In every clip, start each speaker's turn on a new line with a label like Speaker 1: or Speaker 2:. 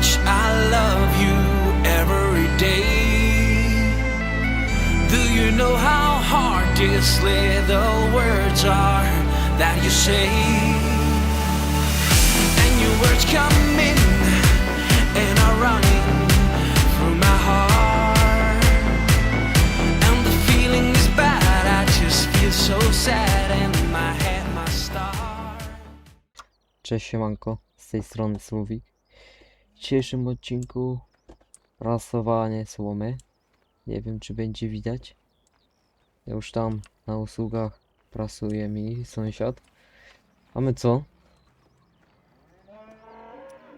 Speaker 1: much I love you every day? Do you know how hard to these little words are that you say? And your words come in and are running through my heart. And the feeling is bad, I just feel so sad and my head must start.
Speaker 2: Cześć siemanko, z tej strony Słowik. Dzisiejszym odcinku prasowanie słomy. Nie wiem czy będzie widać. Już tam na usługach prasuje mi sąsiad. A my co?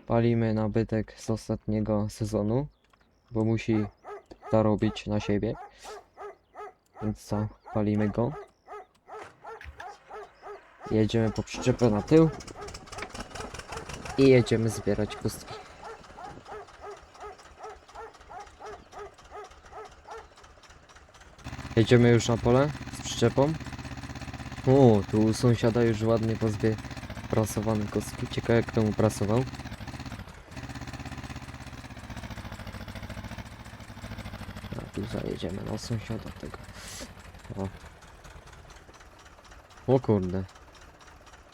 Speaker 2: Palimy nabytek z ostatniego sezonu, bo musi zarobić na siebie. Więc co, palimy go. Jedziemy po przyczepę na tył i jedziemy zbierać pustki. Jedziemy już na pole z przyczepą. O, tu u sąsiada już ładnie pozbie prasowane kostki. Ciekawe kto mu prasował. A tu zajedziemy na sąsiada tego. O. O kurde.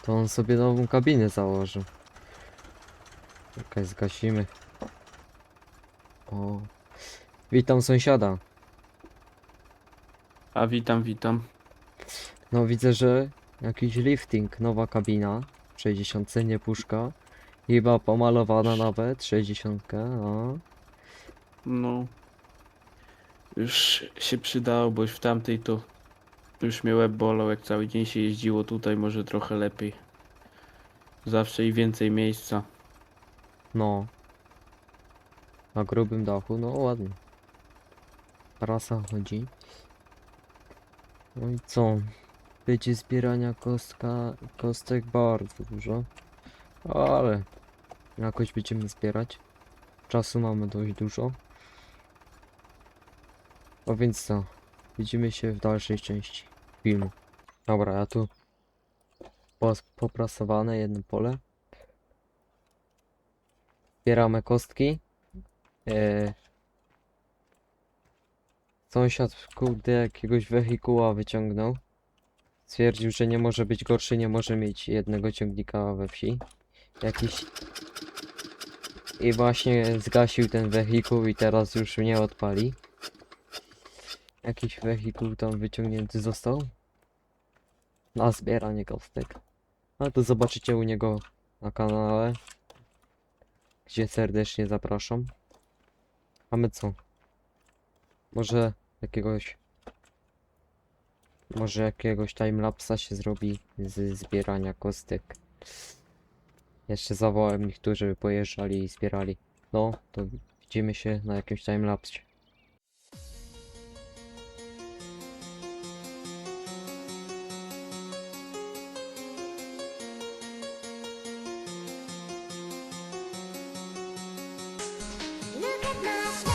Speaker 2: To on sobie nową kabinę założył. Czekaj, zgasimy. O. Witam sąsiada.
Speaker 3: A witam, witam.
Speaker 2: No widzę, że jakiś lifting, nowa kabina. 60 nie puszka. Chyba pomalowana nawet, 60. No.
Speaker 3: No. Już się przydało, bo już w tamtej to już mnie łeb bolał, jak cały dzień się jeździło tutaj, może trochę lepiej. Zawsze i więcej miejsca.
Speaker 2: No. Na grubym dachu, no ładnie. Rasa chodzi. No i co? Będzie zbierania kostka, kostek bardzo dużo. Ale jakoś będziemy zbierać. Czasu mamy dość dużo. A więc co? Widzimy się w dalszej części filmu. Dobra, ja tu poprasowane jedno pole. Zbieramy kostki. Eee, sąsiad, kurde, jakiegoś wehikuła wyciągnął. Stwierdził, że nie może być gorszy, nie może mieć jednego ciągnika we wsi. Jakiś... I właśnie zgasił ten wehikuł i teraz już nie odpali. Jakiś wehikuł tam wyciągnięty został. Na zbieranie kostek. A to zobaczycie u niego na kanale gdzie serdecznie zapraszam. A my co? Może jakiegoś... Może jakiegoś timelapsa się zrobi z zbierania kostek. Jeszcze zawołałem ich tu, żeby pojeżdżali i zbierali. No, to widzimy się na jakimś timelapsie.
Speaker 4: Look at my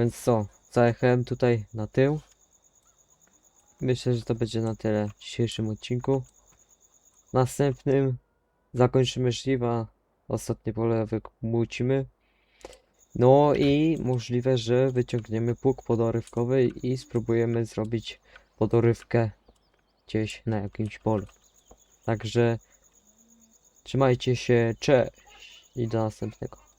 Speaker 2: Więc co, zajechałem tutaj na tył. Myślę, że to będzie na tyle w dzisiejszym odcinku. Następnym zakończymy szliwa. Ostatni polewek mucimy. No i możliwe, że wyciągniemy pług podorywkowy i spróbujemy zrobić podorywkę gdzieś na jakimś polu. Także trzymajcie się, cześć i do następnego.